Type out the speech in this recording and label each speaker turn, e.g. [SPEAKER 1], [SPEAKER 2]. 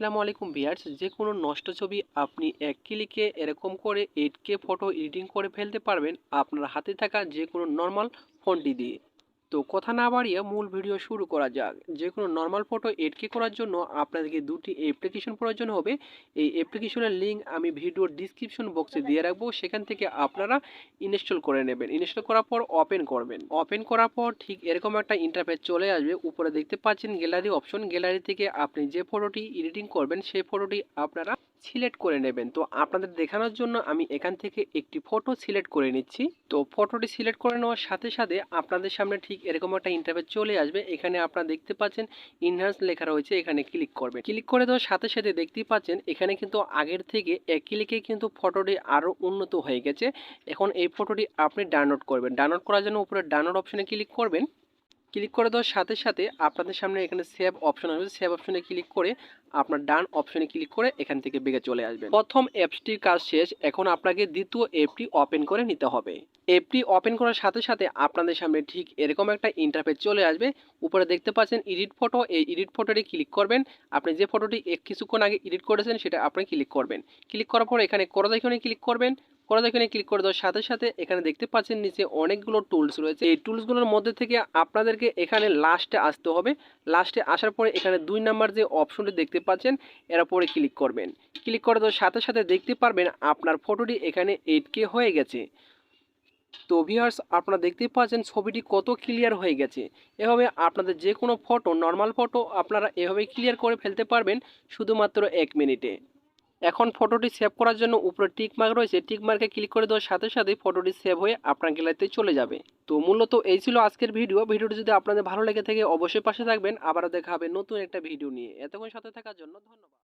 [SPEAKER 1] আসসালামু আলাইকুম বিয়ার্স যে কোনো নষ্ট ছবি আপনি এক ক্লিকে এরকম করে এইট কে ফটো এডিটিং করে ফেলতে পারবেন আপনার হাতে থাকা যে কোনো নর্মাল ফোনটি দিয়ে। তো কথা না বাড়িয়ে মূল ভিডিও শুরু করা যাক। যে কোনো নর্মাল ফটো এইট কে করার জন্য আপনাদেরকে দুটি অ্যাপ্লিকেশন প্রয়োজন হবে। এই অ্যাপ্লিকেশনের লিঙ্ক আমি ভিডিওর ডিসক্রিপশন বক্সে দিয়ে রাখব। সেখান থেকে আপনারা ইনস্টল করে নেবেন। ইনস্টল করার পর ওপেন করবেন। ওপেন করার পর ঠিক এরকম একটা ইন্টারফেস চলে আসবে। উপরে দেখতে পাচ্ছেন গ্যালারি অপশন গ্যালারি থেকে আপনি যে ফটোটি এডিটিং করবেন, সেই ফটোটি আপনারা সিলেক্ট করে নেবেন। তো আপনাদের দেখানোর জন্য আমি এখান থেকে একটি ফটো সিলেক্ট করে নিচ্ছি। তো ফটোটি সিলেক্ট করে নেওয়ার সাথে সাথে আপনাদের সামনে ঠিক এরকম একটা ইন্টারফেস চলে আসবে। এখানে আপনারা দেখতে পাচ্ছেন ইনহান্স লেখা রয়েছে। এখানে ক্লিক করবেন। ক্লিক করে দেওয়ার সাথে সাথে দেখতেই পাচ্ছেন এখানে কিন্তু আগের থেকে এক ক্লিকে কিন্তু ফটোটি আরও উন্নত হয়ে গেছে। এখন এই ফটোটি আপনি ডাউনলোড করবেন। ডাউনলোড করার জন্য উপরে ডাউনলোড অপশনে ক্লিক করবেন। ক্লিক করে দেওয়ার সাথে সাথে আপনাদের সামনে এখানে সেভ অপশন আসবে। সেভ অপশনে ক্লিক করে আপনার ডান অপশনে ক্লিক করে এখান থেকে বেগে চলে আসবে প্রথম অ্যাপসটির কাজ শেষ, এখন আপনাকে দ্বিতীয় অ্যাপটি ওপেন করে নিতে হবে। অ্যাপটি ওপেন করার সাথে সাথে আপনাদের সামনে ঠিক এরকম একটা ইন্টারফেস চলে আসবে। উপরে দেখতে পাচ্ছেন এডিট ফটো এই এডিট ফটোটি ক্লিক করবেন। আপনি যে ফটোটি কিছুক্ষণ আগে এডিট করেছেন, সেটা আপনি ক্লিক করবেন। ক্লিক করার পর এখানে করদাইকনে ক্লিক করবেন। করে এখানে ক্লিক করে দেওয়ার সাথে সাথে এখানে দেখতে পাচ্ছেন নিচে অনেকগুলো টুলস রয়েছে। এই টুলসগুলোর মধ্যে থেকে আপনাদেরকে এখানে লাস্টে আসতে হবে। লাস্টে আসার পরে এখানে দুই নাম্বার যে অপশনটি দেখতে পাচ্ছেন, এর উপরে ক্লিক করবেন। ক্লিক করে দেওয়ার সাথে সাথে দেখতে পারবেন আপনার ফটোটি এখানে এইট কে হয়ে গেছে। তো ভিউয়ার্স আপনারা দেখতেই পাচ্ছেন ছবিটি কত ক্লিয়ার হয়ে গেছে। এভাবে আপনাদের যে কোনো ফটো নর্মাল ফটো আপনারা এভাবে ক্লিয়ার করে ফেলতে পারবেন শুধুমাত্র এক মিনিটে। এখন ফটোটি সেভ করার জন্য উপরে টিক মার্ক রয়েছে। টিক মার্কে ক্লিক করে দেওয়ার সাথে সাথে ফটোটি সেভ হয়ে আপনার গ্যালারিতে চলে যাবে। তো মূলত এই ছিল আজকের ভিডিও ভিডিওটি যদি আপনাদের ভালো লেগে থাকে অবশ্যই পাশে থাকবেন। আবারও দেখা হবে নতুন একটা ভিডিও নিয়ে। এতক্ষণ সাথে থাকার জন্য ধন্যবাদ।